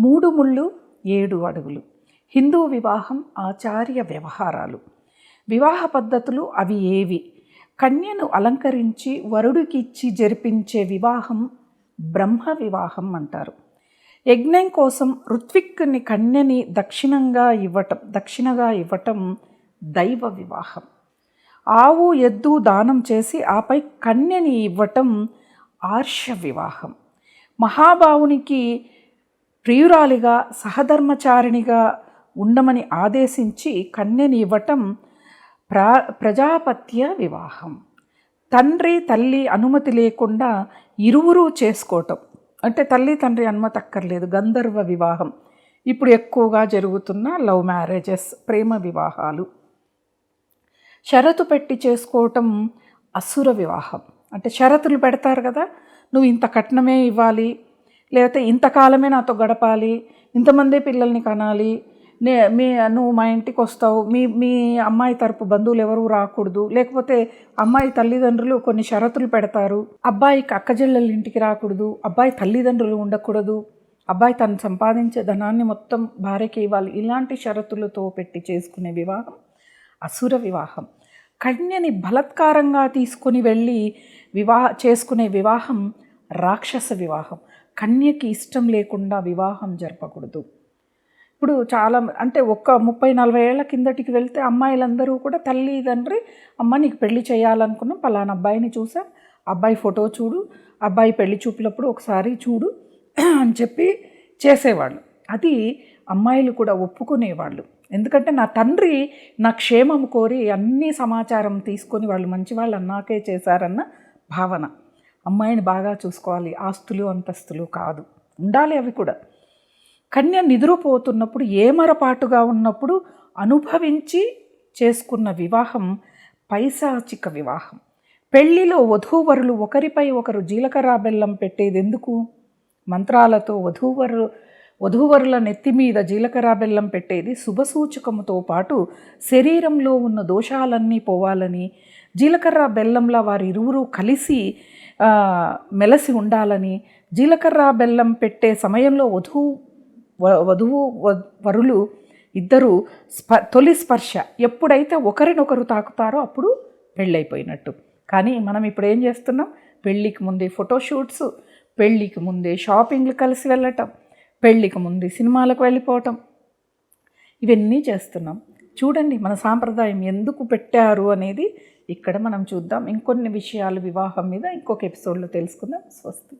మూడు ముళ్ళు ఏడు అడుగులు. హిందూ వివాహం ఆచార్య వ్యవహారాలు. వివాహ పద్ధతులు అవి ఏవి? కన్యను అలంకరించి వరుడికి ఇచ్చి జరిపించే వివాహం బ్రహ్మ వివాహం అంటారు. యజ్ఞం కోసం ఋత్విక్కుని కన్యని దక్షిణంగా ఇవ్వటం దక్షిణగా ఇవ్వటం దైవ వివాహం. ఆవు ఎద్దు దానం చేసి ఆపై కన్యని ఇవ్వటం ఆర్ష వివాహం. మహాభావునికి ప్రియురాలిగా సహధర్మచారిణిగా ఉండమని ఆదేశించి కన్యని ఇవ్వటం ప్రా ప్రజాపత్య వివాహం. తండ్రి తల్లి అనుమతి లేకుండా ఇరువురు చేసుకోవటం. అంటే తల్లి తండ్రి అనుమతి అక్కర్లేదు గంధర్వ వివాహం. ఇప్పుడు ఎక్కువగా జరుగుతున్న లవ్ మ్యారేజెస్ ప్రేమ వివాహాలు. షరతు పెట్టి చేసుకోవటం అసుర వివాహం. అంటే షరతులు పెడతారు కదా నువ్వు ఇంత కట్నమే ఇవ్వాలి లేకపోతే ఇంతకాలమే నాతో గడపాలి ఇంతమంది పిల్లల్ని కనాలి నే మీ నువ్వు మా ఇంటికి వస్తావు మీ మీ అమ్మాయి తరపు బంధువులు ఎవరు రాకూడదు లేకపోతే అమ్మాయి తల్లిదండ్రులు కొన్ని షరతులు పెడతారు అబ్బాయికి అక్కజెల్లెల ఇంటికి రాకూడదు అబ్బాయి తల్లిదండ్రులు ఉండకూడదు అబ్బాయి తను సంపాదించే ధనాన్ని మొత్తం భార్యకి ఇవ్వాలి ఇలాంటి షరతులతో పెట్టి చేసుకునే వివాహం అసుర వివాహం. కన్యని బలత్కారంగా తీసుకొని వెళ్ళి వివాహ చేసుకునే వివాహం రాక్షస వివాహం. కన్యకి ఇష్టం లేకుండా వివాహం జరపకూడదు. ఇప్పుడు చాలా అంటే ఒక్క ముప్పై నలభై ఏళ్ళ కిందటికి వెళ్తే అమ్మాయిలందరూ కూడా తల్లి తండ్రి అమ్మ నీకు పెళ్ళి చేయాలనుకున్నాం పలానా అబ్బాయిని చూసా అబ్బాయి ఫోటో చూడు అబ్బాయి పెళ్ళి చూపులప్పుడు ఒకసారి చూడు అని చెప్పి చేసేవాళ్ళు. అది అమ్మాయిలు కూడా ఒప్పుకునేవాళ్ళు. ఎందుకంటే నా తండ్రి నా క్షేమం కోరి అన్ని సమాచారం తీసుకొని వాళ్ళు మంచి వాళ్ళు అన్నాకే చేశారన్న భావన. అమ్మాయిని బాగా చూసుకోవాలి ఆస్తులు అంతస్తులు కాదు. ఉండాలి అవి కూడా. కన్య నిద్రపోతున్నప్పుడు ఏమరపాటుగా ఉన్నప్పుడు అనుభవించి చేసుకున్న వివాహం పైశాచిక వివాహం. పెళ్ళిలో వధూవరులు ఒకరిపై ఒకరు జీలకర్ర బెల్లం పెట్టేది ఎందుకు మంత్రాలతో వధూవరు వధూవరుల నెత్తి మీద జీలకర్ర బెల్లం పెట్టేది శుభసూచకముతో పాటు శరీరంలో ఉన్న దోషాలన్నీ పోవాలని జీలకర్ర బెల్లంలా వారి ఇరువురు కలిసి మెలసి ఉండాలని జీలకర్ర బెల్లం పెట్టే సమయంలో వధువు వధువు వరులు ఇద్దరు స్ప తొలి స్పర్శ. ఎప్పుడైతే ఒకరినొకరు తాకుతారో అప్పుడు పెళ్ళైపోయినట్టు. కానీ మనం ఇప్పుడు ఏం చేస్తున్నాం? పెళ్ళికి ముందే ఫోటోషూట్స్ పెళ్ళికి ముందే షాపింగ్లు కలిసి వెళ్ళటం పెళ్ళికి ముందే సినిమాలకు వెళ్ళిపోవటం. ఇవన్నీ చేస్తున్నాం. చూడండి మన సాంప్రదాయం ఎందుకు పెట్టారు అనేది ఇక్కడ మనం చూద్దాం ఇంకొన్ని విషయాలు వివాహం మీద ఇంకొక ఎపిసోడ్లో తెలుసుకుందాం. స్వస్తి.